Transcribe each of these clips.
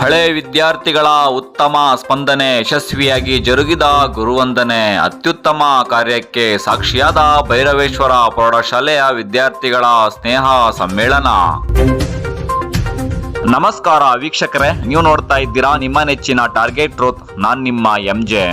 ಹಳೆ ವಿದ್ಯಾರ್ಥಿಗಳ ಉತ್ತಮ ಸ್ಪಂದನೆ ಯಶಸ್ವಿಯಾಗಿ ಜರುಗಿದ ಗುರುವಂದನೆ ಅತ್ಯುತ್ತಮ ಕಾರ್ಯಕ್ಕೆ ಸಾಕ್ಷಿಯಾದ ಭೈರವೇಶ್ವರ ಪ್ರೌಢಶಾಲೆಯ ವಿದ್ಯಾರ್ಥಿಗಳ ಸ್ನೇಹ ಸಮ್ಮೇಳನ. ನಮಸ್ಕಾರ ವೀಕ್ಷಕರೇ, ನೀವು ನೋಡ್ತಾ ಇದ್ದೀರಾ ನಿಮ್ಮ ನೆಚ್ಚಿನ ಟಾರ್ಗೆಟ್ ರೋತ್ ನಾನು ನಿಮ್ಮ ಎಂ ಜೆ.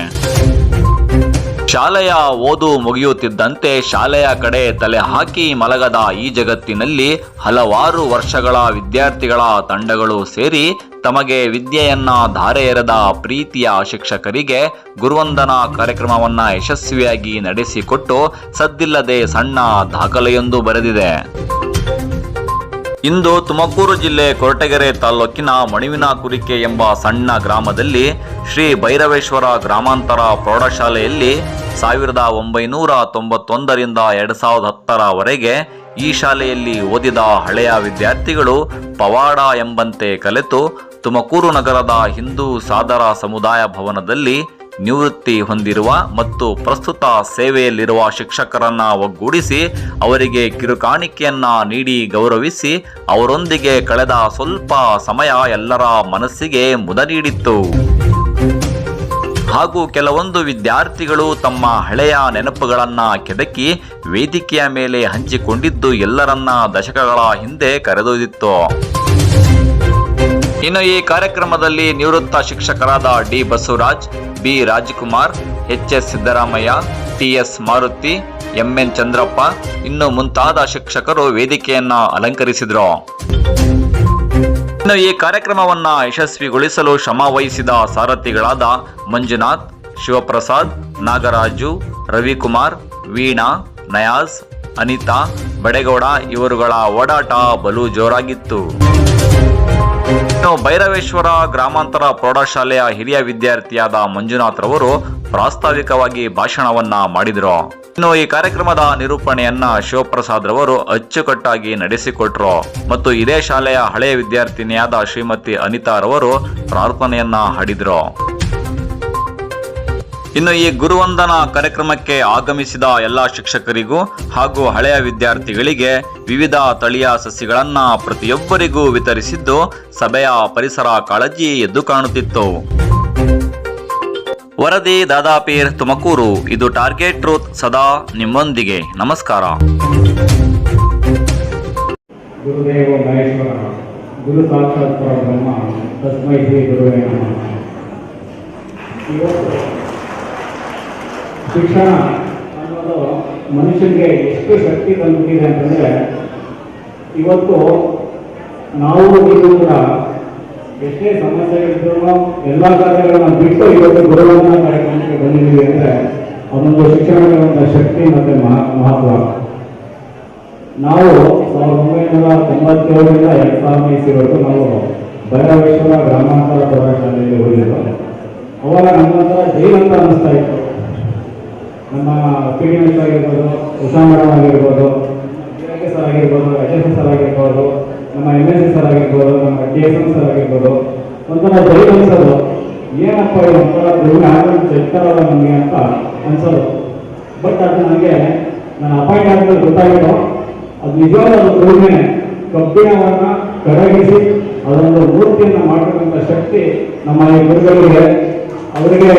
ಶಾಲೆಯ ಓದು ಮುಗಿಯುತ್ತಿದ್ದಂತೆ ಶಾಲೆಯ ಕಡೆ ತಲೆ ಹಾಕಿ ಮಲಗದ ಈ ಜಗತ್ತಿನಲ್ಲಿ ಹಲವಾರು ವರ್ಷಗಳ ವಿದ್ಯಾರ್ಥಿಗಳ ತಂಡಗಳು ಸೇರಿ ತಮಗೆ ವಿದ್ಯೆಯನ್ನ ಧಾರೆ ಎರೆದ ಪ್ರೀತಿಯ ಶಿಕ್ಷಕರಿಗೆ ಗುರುವಂದನಾ ಕಾರ್ಯಕ್ರಮವನ್ನ ಯಶಸ್ವಿಯಾಗಿ ನಡೆಸಿಕೊಟ್ಟು ಸದ್ದಿಲ್ಲದೆ ಸಣ್ಣ ದಾಖಲೆಯೊಂದು ಬರೆದಿದೆ. ಇಂದು ತುಮಕೂರು ಜಿಲ್ಲೆ ಕೊರಟಗೆರೆ ತಾಲೂಕಿನ ಮಣಿವಿನ ಕುರಿಕೆ ಎಂಬ ಸಣ್ಣ ಗ್ರಾಮದಲ್ಲಿ ಶ್ರೀ ಭೈರವೇಶ್ವರ ಗ್ರಾಮಾಂತರ ಪ್ರೌಢಶಾಲೆಯಲ್ಲಿ ಸಾವಿರದ ಒಂಬೈನೂರ ತೊಂಬತ್ತೊಂದರಿಂದ ಎರಡು ಸಾವಿರದ ಹತ್ತರವರೆಗೆ ಈ ಶಾಲೆಯಲ್ಲಿ ಓದಿದ ಹಳೆಯ ವಿದ್ಯಾರ್ಥಿಗಳು ಪವಾಡ ಎಂಬಂತೆ ಕಲೆತು ತುಮಕೂರು ನಗರದ ಹಿಂದೂ ಸಾದರ ಸಮುದಾಯ ಭವನದಲ್ಲಿ ನಿವೃತ್ತಿ ಹೊಂದಿರುವ ಮತ್ತು ಪ್ರಸ್ತುತ ಸೇವೆಯಲ್ಲಿರುವ ಶಿಕ್ಷಕರನ್ನ ಒಗ್ಗೂಡಿಸಿ ಅವರಿಗೆ ಕಿರುಕಾಣಿಕೆಯನ್ನು ನೀಡಿ ಗೌರವಿಸಿ ಅವರೊಂದಿಗೆ ಕಳೆದ ಸ್ವಲ್ಪ ಸಮಯ ಎಲ್ಲರ ಮನಸ್ಸಿಗೆ ಮುದ ನೀಡಿತ್ತು. ಹಾಗೂ ಕೆಲವೊಂದು ವಿದ್ಯಾರ್ಥಿಗಳು ತಮ್ಮ ಹಳೆಯ ನೆನಪುಗಳನ್ನ ಕೆದಕಿ ವೇದಿಕೆಯ ಮೇಲೆ ಹಂಚಿಕೊಂಡಿದ್ದು ಎಲ್ಲರನ್ನ ದಶಕಗಳ ಹಿಂದೆ ಕರೆದೊಯ್ದಿತ್ತು. ಇನ್ನು ಈ ಕಾರ್ಯಕ್ರಮದಲ್ಲಿ ನಿವೃತ್ತ ಶಿಕ್ಷಕರಾದ D Basavaraj, B Rajkumar, H S Siddaramaiah, T S Maruti, M N Chandrappa, ಇನ್ನು ಮುಂತಾದ ಶಿಕ್ಷಕರು ವೇದಿಕೆಯನ್ನ ಅಲಂಕರಿಸಿದ್ರು. ಇನ್ನು ಈ ಕಾರ್ಯಕ್ರಮವನ್ನ ಯಶಸ್ವಿಗೊಳಿಸಲು ಶ್ರಮ ವಹಿಸಿದ ಸಾರಥಿಗಳಾದ ಮಂಜುನಾಥ್, ಶಿವಪ್ರಸಾದ್, ನಾಗರಾಜು, ರವಿಕುಮಾರ್, ವೀಣಾ, ನಯಾಜ್, ಅನಿತಾ, ಬಡೆಗೌಡ ಇವರುಗಳ ಓಡಾಟ ಬಲು ಜೋರಾಗಿತ್ತು. ಇನ್ನು ಭೈರವೇಶ್ವರ ಗ್ರಾಮಾಂತರ ಪ್ರೌಢಶಾಲೆಯ ಹಿರಿಯ ವಿದ್ಯಾರ್ಥಿಯಾದ ಮಂಜುನಾಥ್ ರವರು ಪ್ರಾಸ್ತಾವಿಕವಾಗಿ ಭಾಷಣವನ್ನ ಮಾಡಿದರು. ಇನ್ನು ಈ ಕಾರ್ಯಕ್ರಮದ ನಿರೂಪಣೆಯನ್ನ ಶಿವಪ್ರಸಾದ್ ರವರು ಅಚ್ಚುಕಟ್ಟಾಗಿ ನಡೆಸಿಕೊಟ್ರು. ಮತ್ತು ಇದೇ ಶಾಲೆಯ ಹಳೆಯ ವಿದ್ಯಾರ್ಥಿನಿಯಾದ ಶ್ರೀಮತಿ ಅನಿತಾ ರವರು ಪ್ರಾರ್ಥನೆಯನ್ನ ಹಾಡಿದ್ರು. ಇನ್ನು ಈ ಗುರುವಂದನಾ ಕಾರ್ಯಕ್ರಮಕ್ಕೆ ಆಗಮಿಸಿದ ಎಲ್ಲ ಶಿಕ್ಷಕರಿಗೂ ಹಾಗೂ ಹಳೆಯ ವಿದ್ಯಾರ್ಥಿಗಳಿಗೆ ವಿವಿಧ ತಳಿಯ ಸಸಿಗಳನ್ನ ಪ್ರತಿಯೊಬ್ಬರಿಗೂ ವಿತರಿಸಿದ್ದು ಸಭೆಯ ಪರಿಸರ ಕಾಳಜಿ ಎದ್ದು ಕಾಣುತ್ತಿತ್ತು. ವರದಿ ದಾದಾಪೀರ್ ತುಮಕೂರು. ಇದು ಟಾರ್ಗೆಟ್ ಟ್ರೂತ್ ಸದಾ ನಿಮ್ಮೊಂದಿಗೆ. ನಮಸ್ಕಾರ. ಗುರುದೇವ ಮಹೇಶ್ವರ. ಗುರು ಸಾಕ್ಷಾತ್ ಪರಬ್ರಹ್ಮ. ತಸ್ಮೈ ಶ್ರೀ ಗುರುವೇ ಶಿಕ್ಷಣ ಅನ್ನೋದು ಮನುಷ್ಯನಿಗೆ ಎಷ್ಟು ಶಕ್ತಿ ತಂದುಬಿಟ್ಟಿದೆ ಅಂತಂದರೆ, ಇವತ್ತು ನಾವು ನೀವು ಕೂಡ ಎಷ್ಟೇ ಸಮಸ್ಯೆಗಳಿದ್ರು ಎಲ್ಲ ಕಾರ್ಯಗಳನ್ನು ಬಿಟ್ಟು ಇವತ್ತು ಗುರುಗಳನ್ನ ಕಾರ್ಯಕ್ರಮಕ್ಕೆ ಬಂದಿದ್ದೀವಿ ಅಂದರೆ ಅದೊಂದು ಶಿಕ್ಷಣದ ಒಂದು ಶಕ್ತಿ ಮತ್ತು ಮಹ, ಮಹತ್ವ. ನಾವು ಸಾವಿರದ ಒಂಬೈನೂರ ತೊಂಬತ್ತೇಳರಿಂದ ಎರಡು ಸಾವಿರದ ಇಸಿವರೆಗೂ ನಾವು ಭೈರವೇಶ್ವರ ಗ್ರಾಮಾಂತರ ಪ್ರೌಢಶಾಲೆಯಲ್ಲಿ ಓದಿದ್ದು ಅವಾಗ ನಮ್ಮಂತರ ಜೈಲ್ ಅಂತ ಅನ್ನಿಸ್ತಾ ಇತ್ತು. ನಮ್ಮ ಪಿ ಡಿ ಎಸ್ ಆಗಿರ್ಬೋದು ಉಷಾ ಮೇಡಮ್ ಆಗಿರ್ಬೋದು, ಕೆ ಸರ್ ಆಗಿರ್ಬೋದು ಎಚ್ ಎಸ್ ಸರ್ ಆಗಿರ್ಬೋದು, ನಮ್ಮ ಎಂ ಎಸ್ ಎಸ್ ಸರ್ ಆಗಿರ್ಬೋದು, ನಮ್ಮ ಕೆ ಎಸ್ ಎಂ ಸರ್ ಆಗಿರ್ಬೋದು, ಒಂಥರ ಜೈಲ್ ಅನ್ಸೋದು ಏನಪ್ಪ ಇದು ಒಂಥರ ಆಗಲಿ ಚೆಕ್ತಾರಲ್ಲ ನಮಗೆ ಅಂತ ಅನ್ಸೋದು. ಬಟ್ ಅದು ನನಗೆ, ನನ್ನ ಅಪಾಯಿಂಟ್ ಆದ್ಮೇಲೆ ಗೊತ್ತಾಗಿದ್ದು ಅದು ನಿಜವಾದ ಒಂದು ದುರ್ಮೆ ಕಬ್ಬಿಣವನ್ನ ಕರಗಿಸಿ ಅದೊಂದು ಮೂರ್ತಿಯನ್ನು ಮಾಡತಕ್ಕಂಥ ಶಕ್ತಿ ನಮ್ಮ ಈ ಗುರುಗಳಿಗೆ ಅವರಿಗೆ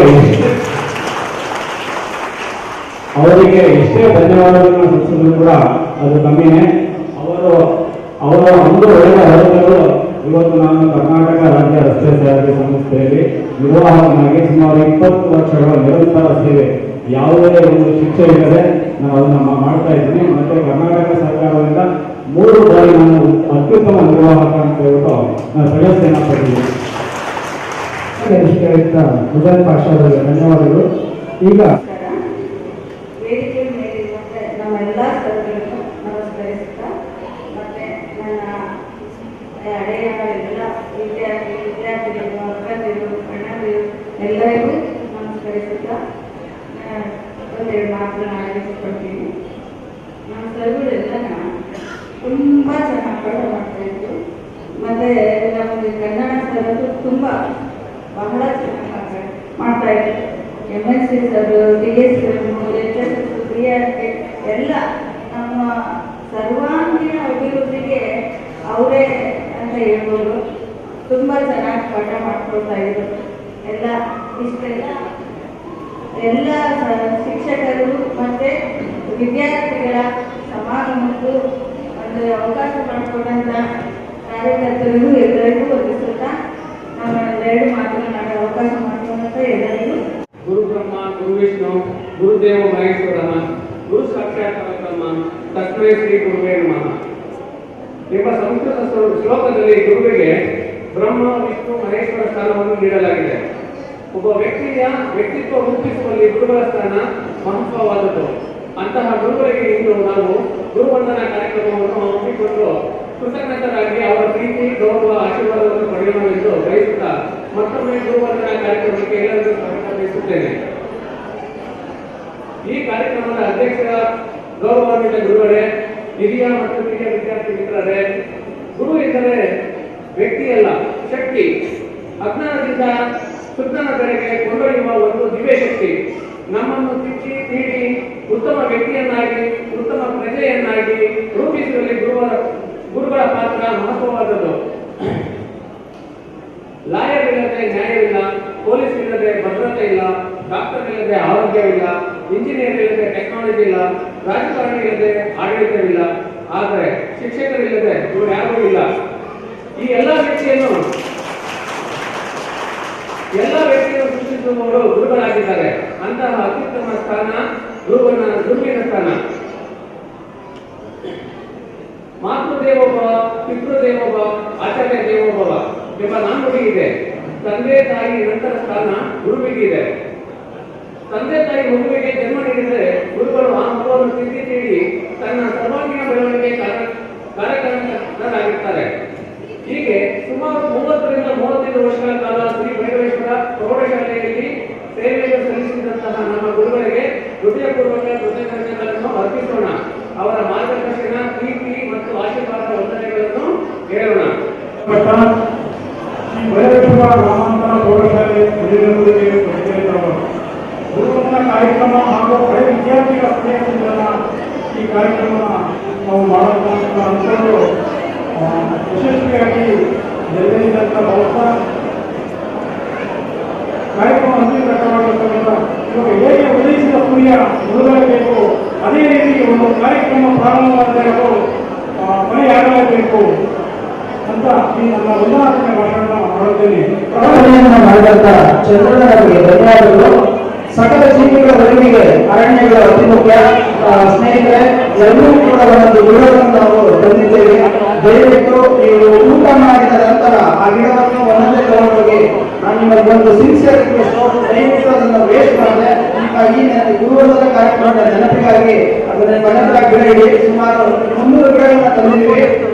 ಅವರಿಗೆ ಎಷ್ಟೇ ಧನ್ಯವಾದಗಳನ್ನು ಸಲ್ಲಿಸಿದ್ರು ಕೂಡ ಅದು ಕಮ್ಮಿನೇ ಅವರು, ಅವರ ಒಂದು ಒಳ್ಳೆಯ ಹೊರತರು ಇವತ್ತು ನಾನು ಕರ್ನಾಟಕ ರಾಜ್ಯ ರಸ್ತೆ ಸಾರಿಗೆ ಸಂಸ್ಥೆಯಲ್ಲಿ ನಿರ್ವಾಹಕನಾಗಿ ಸುಮಾರು ಇಪ್ಪತ್ತು ವರ್ಷಗಳ ನಿರಂತರ ಸೇವೆ. ಯಾವುದೇ ಒಂದು ಶಿಕ್ಷೆ ಇಲ್ಲದೆ ನಾನು ಅದನ್ನ ಮಾಡ್ತಾ ಇದ್ದೀನಿ. ಮತ್ತೆ ಕರ್ನಾಟಕ ಸರ್ಕಾರದಿಂದ ಮೂರು ಬಾರಿ ನಾನು ಅತ್ಯುತ್ತಮ ನಿರ್ವಾಹಕ ಅಂತ ಹೇಳ್ಬಿಟ್ಟು ನಾನು ಸದಸ್ಯನ ಪಡೆದಿದ್ದೀನಿ. ಧನ್ಯವಾದಗಳು. ಈಗ ವೇದಿಕೆ ಮೇಲಿರುವಂತೆ ನಮ್ಮೆಲ್ಲ ಸರ್ಗಳನ್ನು ನಮಸ್ಕರಿಸುತ್ತಾ ಮತ್ತೆ ನನ್ನ ಹಳೆಯ ಎಲ್ಲ ವಿದ್ಯಾರ್ಥಿ ವಿದ್ಯಾರ್ಥಿಗಳು ಅಕ್ಕಂದಿರು ಅಣ್ಣಂದಿರು ಎಲ್ಲರಿಗೂ ಆ, ಒಂದೆರಡು ಮಾತನ್ನ ಆಡಿಸಿಕೊಳ್ತೀನಿ ನಮ್ಮ ಸರ್ಗಳೆಲ್ಲ ತುಂಬ ಚೆನ್ನಾಗಿ ಪಾಠ ಮಾಡ್ತಾಯಿದ್ರು ಮತ್ತು ನಮಗೆ ಕನ್ನಡ ಸರ್ ತುಂಬ ಬಹಳ ಚೆನ್ನಾಗಿ ಮಾಡ್ತಾರೆ ಮಾಡ್ತಾ ಇದ್ರು M S C sir D S H S S B R K ಎಲ್ಲ ನಮ್ಮ ಸರ್ವಾಂಗೀಣ ಅಭಿವೃದ್ಧಿಗೆ ಅವರೇ ಅಂತ ಹೇಳ್ಬೋದು ತುಂಬ ಚೆನ್ನಾಗಿ ಪಾಠ ಮಾಡ್ಕೊಳ್ತಾ ಇದ್ರು ಎಲ್ಲ ಇಷ್ಟೆಲ್ಲ ಎಲ್ಲ ಸ- ಶಿಕ್ಷಕರು ಮತ್ತು ವಿದ್ಯಾರ್ಥಿಗಳ ಸಮಾಗಮಕ್ಕೂ ಒಂದು ಮಾಡಿಕೊಟ್ಟಂಥ ಕಾರ್ಯಕರ್ತರಿಗೂ ಎಲ್ಲರಿಗೂ ನಾನು ಎರಡು ಮಾತನಾಡೋ ಅವಕಾಶ ಮಾಡಿಕೊಂಡಂತ ಎಲ್ಲರಿಗೂ. ಗುರು ಬ್ರಹ್ಮ, ಗುರು ವಿಷ್ಣು ಗುರುದೇವ ಮಹೇಶ್ವರನ ಗುರು ಸಾಕ್ಷಾತ್ ತಸ್ಮೈ ಶ್ರೀ ಗುರುವೇ ನಮಃ. ನಿಮ್ಮ ಸಂಸ್ಕೃತ ಶ್ಲೋ- ಶ್ಲೋಕದಲ್ಲಿ ಗುರುವಿಗೆ ಬ್ರಹ್ಮ, ವಿಷ್ಣು, ಮಹೇಶ್ವರ ಸ್ಥಾನವನ್ನು ನೀಡಲಾಗಿದೆ. ಒಬ್ಬ ವ್ಯಕ್ತಿಯ ವ್ಯಕ್ತಿತ್ವ ರೂಪಿಸುವಲ್ಲಿ ಗುರುಗಳ ಸ್ಥಾನ ಮಹತ್ವವಾದದ್ದು. ಅಂತಹ ಗುರುಗಳಿಗೆ ಇಂದು ನಾವು ಗುರುವಂದನಾ ಕಾರ್ಯಕ್ರಮವನ್ನು ಹಮ್ಮಿಕೊಂಡು ಕೃತಜ್ಞತರಾಗಿ ಅವರ ಪ್ರೀತಿ, ಗೌರವ, ಆಶೀರ್ವಾದವನ್ನು ಪಡೆಯೋಣವೆಂದು ಬಯಸುತ್ತಾ ಮತ್ತೊಮ್ಮೆ ಗುರುವಂದನಾ ಕಾರ್ಯಕ್ರಮಕ್ಕೆ ಎಲ್ಲರಿಗೂ ಸ್ವಾಗತ ಬಯಸುತ್ತೇನೆ ಈ ಕಾರ್ಯಕ್ರಮದ ಅಧ್ಯಕ್ಷರ ಗೌರವಾನ್ವಿತ ಗುರುಗಳೇ, ಹಿರಿಯ ಮತ್ತು ಹಿರಿಯ ವಿದ್ಯಾರ್ಥಿ ಮಿತ್ರರೇ, ಗುರು ಎಂದರೆ ವ್ಯಕ್ತಿಯಲ್ಲ, ಶಕ್ತಿ. ಅಜ್ಞಾನದಿಂದ ಸುಜ್ಞಾನ ಕಡೆಗೆ ಕೊಂಡೊಯ್ಯುವ ಒಂದು ದಿವ್ಯ ಶಕ್ತಿ ನಮ್ಮನ್ನು ತಿಚ್ಚಿ ನೀಡಿ ಉತ್ತಮ ವ್ಯಕ್ತಿಯನ್ನಾಗಿ, ಉತ್ತಮ ಪ್ರಜೆಯನ್ನಾಗಿ ರೂಪಿಸುವಲ್ಲಿ ಗುರುವರ, ಗುರುಗಳ ಪಾತ್ರ ಮಹತ್ವವಾದದ್ದು. ಲಾಯರ್ ಇಲ್ಲದೆ ನ್ಯಾಯವಿಲ್ಲ ಪೊಲೀಸ್ ಇಲ್ಲದೆ ಭದ್ರತೆ ಇಲ್ಲ, ಡಾಕ್ಟರ್ ಇಲ್ಲದೆ ಆರೋಗ್ಯವಿಲ್ಲ ಇಂಜಿನಿಯರ್ ಇಲ್ಲದೆ ಟೆಕ್ನಾಲಜಿ ಇಲ್ಲ, ರಾಜಕಾರಣಿ ಇಲ್ಲದೆ ಆಡಳಿತವಿಲ್ಲ ಆದರೆ ಶಿಕ್ಷಕರಿಲ್ಲದೆ ಇವರು ಯಾರೂ ಇಲ್ಲ. ಈ ಎಲ್ಲ ವ್ಯಕ್ತಿಯನ್ನು ಎಲ್ಲ ವ್ಯಕ್ತಿಯನ್ನು ಸೃಷ್ಟಿಸುವವರು ಗುರುಗಳಾಗಿದ್ದಾರೆ ಅಂತಹ ಅತ್ಯುತ್ತಮ ಸ್ಥಾನ ಧ್ರುವಿನ ಸ್ಥಾನ ಮಾತೃದೇವೋಭವ, ಪಿತೃದೇವೋಭವ ಆಚಾರ್ಯ ದೇವೋಭವ ಎಂಬ ಇದೆ. ತಂದೆ ತಾಯಿ ನಂತರ ಸ್ಥಾನ ಗುರುವಿಗಿದೆ ತಂದೆ ತಾಯಿ ಮಗುವಿಗೆ ಜನ್ಮ ನೀಡಿದರೆ ಗುರುಗಳು ಆ ಮಗುವನ್ನು ತಿದ್ದಿ ನೀಡಿ ತನ್ನ ಸರ್ವಾಂಗೀಣ ಬೆಳವಣಿಗೆ ಕಾರ- ಕಾರ್ಯಕರ್ತರಾಗಿರ್ತಾರೆ. ಹೀಗೆ ಸುಮಾರು ಮೂವತ್ತರಿಂದ ಮೂವತ್ತೈದು ವರ್ಷಗಳ ಕಾಲ ಶ್ರೀ ಭೈರವೇಶ್ವರ ಪ್ರೌಢಶಾಲೆಯಲ್ಲಿ ಸೇವೆಯನ್ನು ಸಲ್ಲಿಸಿದಂತಹ ನಮ್ಮ ಗುರುಗಳಿಗೆ ಹೃದಯಪೂರ್ವಕ ಕೃತಜ್ಞತೆಗಳನ್ನು ಅರ್ಪಿಸೋಣ. ಅವರ ಮಾರ್ಗದರ್ಶನ ಪ್ರೀತಿ ಮತ್ತು ಆಶೀರ್ವಾದ ವಂದನೆಗಳನ್ನು ಹೇಳೋಣ ಭೈರವೇಶ್ವರ ಗ್ರಾಮಾಂತರ ಪ್ರೌಢಶಾಲೆ ಪರಿಚಯಿತವರು ಗುರುವಂದನ ಕಾರ್ಯಕ್ರಮ ಹಾಗೂ ಹಳೆ ವಿದ್ಯಾರ್ಥಿಗಳ ಪ್ರಯತ್ನದಿಂದ ಈ ಕಾರ್ಯಕ್ರಮ ನಾವು ಅಂದ್ಕೊಂಡು ಆ, ಯಶಸ್ವಿಯಾಗಿ ನೆರವೇರಿದಂಥ ಭಾವಿಸ್ತಾ ಕಾರ್ಯಕ್ರಮ ಅಂತಿಮ ಇವಾಗ ಹೇಗೆ ಉದಯಿಸಿದ ಸೂರ್ಯ ಮುಳುಗಲೇಬೇಕು ಅದೇ ರೀತಿ ಒಂದು ಕಾರ್ಯಕ್ರಮ ಪ್ರಾರಂಭವಾದರೆ ಅದು ಆ, ಅಂತ ಈ ನನ್ನ ಉದಾಹರಣೆ ಭಾಷಣ ಮಾಡುತ್ತೇನೆ ಪ್ರಾರ್ಥನೆಯನ್ನು ಮಾಡಿದಂತ ಚಂದ್ರನವರಿಗೆ ಧನ್ಯವಾದಗಳು. ಸಕಲ ಜೀವಿಗಳ ಬದುಕಿಗೆ ಅರಣ್ಯಗಳು ಅತಿ ಮುಖ್ಯ ಸ್ನೇಹಿತರೆ ಎಲ್ಲರೂ ಕೂಡ ಒಂದು ಗಿಡವನ್ನು ನಾವು ತಂದಿದ್ದೇವೆ. ದಯವಿಟ್ಟು ನೀವು ಊಟ ಮಾಡಿದ ನಂತರ ಆ ಗಿಡವನ್ನು ಒಂದೊಂದೇ ತಗೊಂಡೋಗಿ ನಾನು ನಿಮಗೆ ಒಂದು ಸಿನ್ಸಿಯರ್ ದಯವಿಟ್ಟು ಅದನ್ನು ಸುಮಾರು ಮುನ್ನೂರು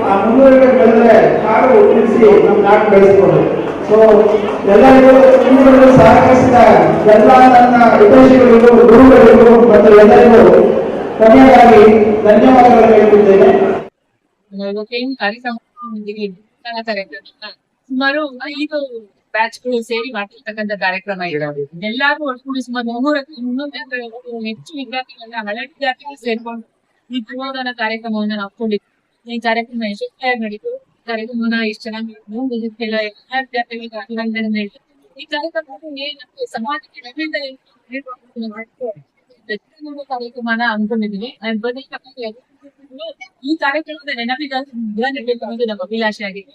ಆ ಮುನ್ನೂರು ಎಲ್ಲರಿಗೂ ಸುಮಾರು ಐದು ಬ್ಯಾಚ್ಗಳು ಸೇರಿ ಮಾಡಿರ್ತಕ್ಕಂಥ ಕಾರ್ಯಕ್ರಮ ಇದೆ. ಎಲ್ಲಾರು ಒಟ್ಟುಗೂಡಿ ಸುಮಾರು ಮುನ್ನೂರಕ್ಕೆ ಮುನ್ನೂರ ಹೆಚ್ಚು ವಿದ್ಯಾರ್ಥಿಗಳನ್ನ ಹಳೆ ವಿದ್ಯಾರ್ಥಿಗಳು ಸೇರ್ಕೊಂಡು ಈ ಪ್ರಬೋಧನ ಕಾರ್ಯಕ್ರಮವನ್ನ ನಾವು ಈ ಕಾರ್ಯಕ್ರಮ ಯಶಸ್ವಿಯಾಗಿ ನಡೀತು. ಕಾರ್ಯಕ್ರಮನ ಎಷ್ಟು ಚೆನ್ನಾಗಿ ಎಲ್ಲ ಎಲ್ಲ ವಿದ್ಯಾರ್ಥಿಗಳಿಗೆ ಅಭಿನಂದನೆ ಈ ಕಾರ್ಯಕ್ರಮ ಏನಂದ್ರೆ ಸಮಾಜಕ್ಕೆ ನಮ್ಮಿಂದ ಕಾರ್ಯಕ್ರಮನ ಅನ್ಕೊಂಡಿದೀವಿ ನಾನು ಬನ್ನಿ ಈ ಕಾರ್ಯಕ್ರಮದ ನೆನಪಿಗಾಗಿ ನಮ್ಮ ಅಭಿಲಾಷೆ ಆಗಿದೆ.